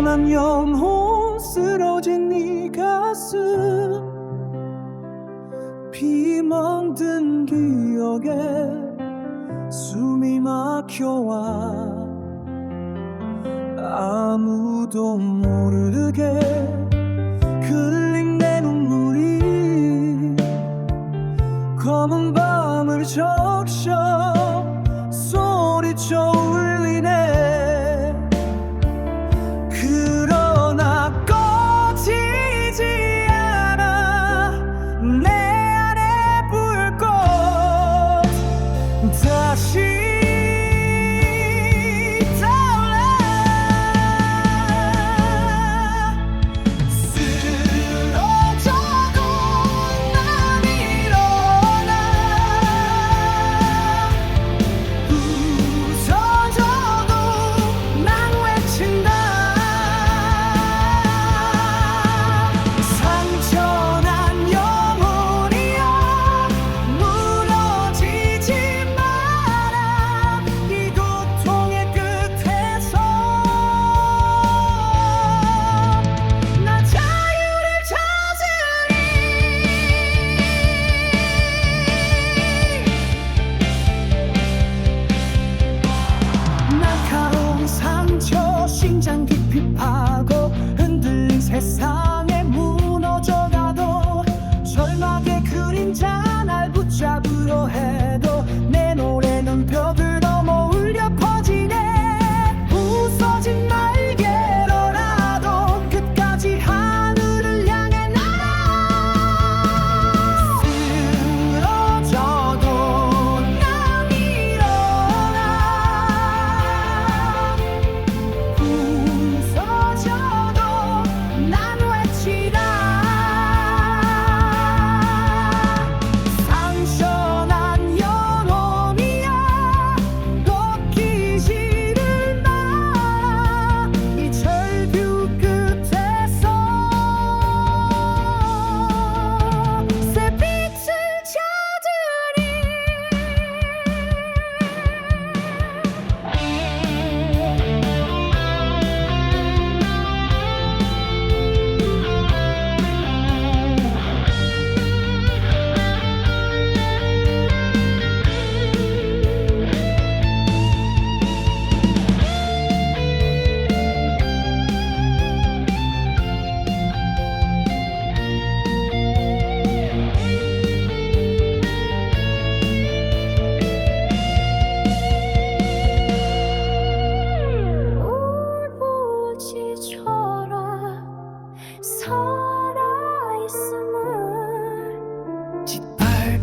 난 영혼 쓰러진 네 가슴. 비멍든 기억에 숨이 막혀와 아무도 모르게 흘린 내 눈물이 검은 밤을 적셔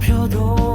펴도